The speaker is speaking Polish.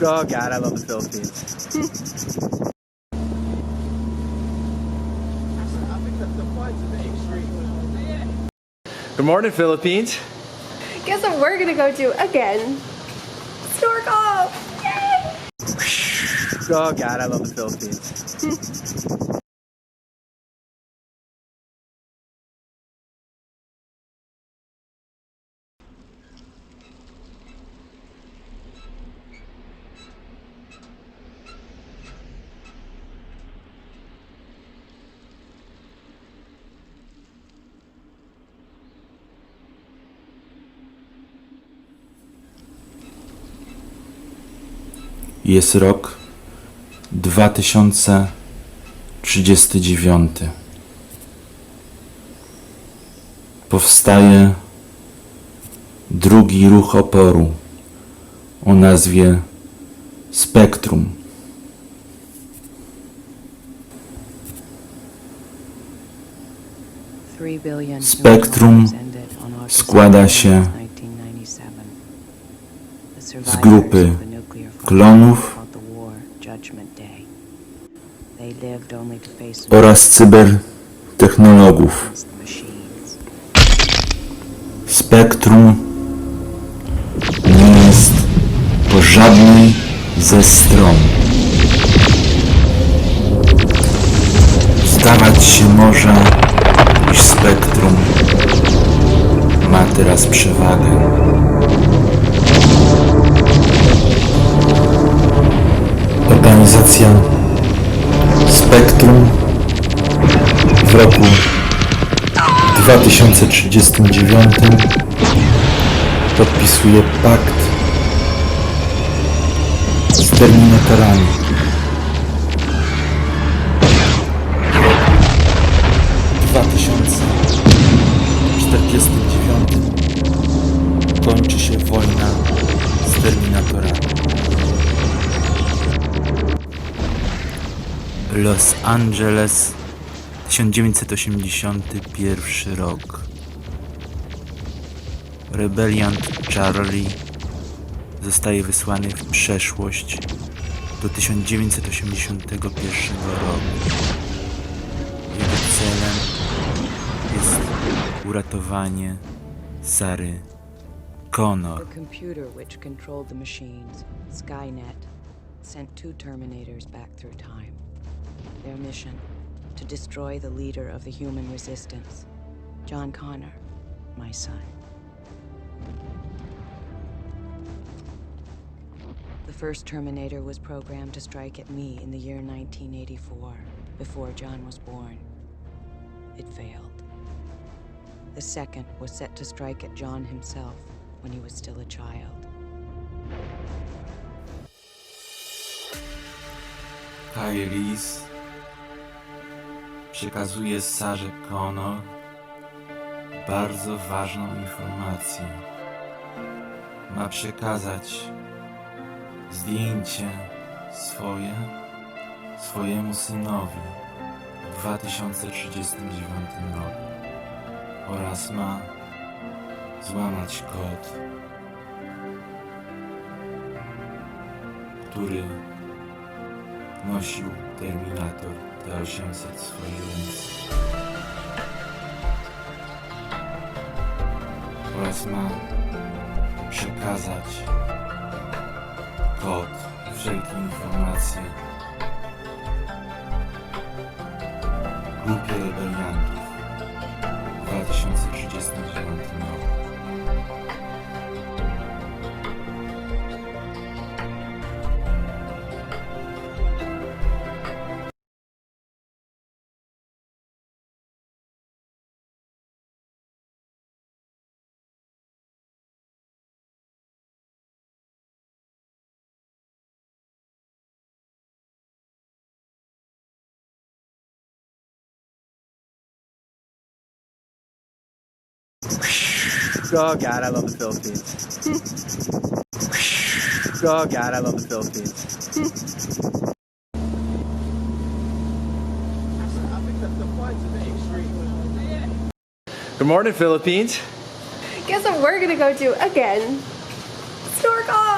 Oh God, I love the Philippines. Good morning, Philippines. Guess what we're gonna go do again? Snorkel! Yay! Oh God, I love the Philippines. Jest rok 2039. Powstaje drugi ruch oporu o nazwie Spektrum. Spektrum składa się z grupy klonów oraz cybertechnologów. Spektrum nie jest po żadnej ze stron. Zdawać się może, iż spektrum ma teraz przewagę. 2039 podpisuje pakt z Terminatorami. W 2049 kończy się wojna z Terminatorami. Los Angeles 1981 rok Rebeliant Charlie zostaje wysłany w przeszłość do 1981 roku. Jego celem jest uratowanie Sary Connor. The computer which controlled the machines, Skynet, sent two Terminators back through time. Their mission to destroy the leader of the human resistance, John Connor, my son. The first Terminator was programmed to strike at me in the year 1984, before John was born. It failed. The second was set to strike at John himself when he was still a child. Kairis przekazuje Sarze Connor bardzo ważną informację. Ma przekazać zdjęcie swoje swojemu synowi w 2039 roku oraz ma złamać kod, który nosił Terminator T-800 w swojej ręce. Oraz ma przekazać kod wszelkie informacje grupie rebeliantów Oh God, I love the Philippines. Oh God, I love the Philippines. Good morning, Philippines. Guess what we're gonna go do again? Snorkel!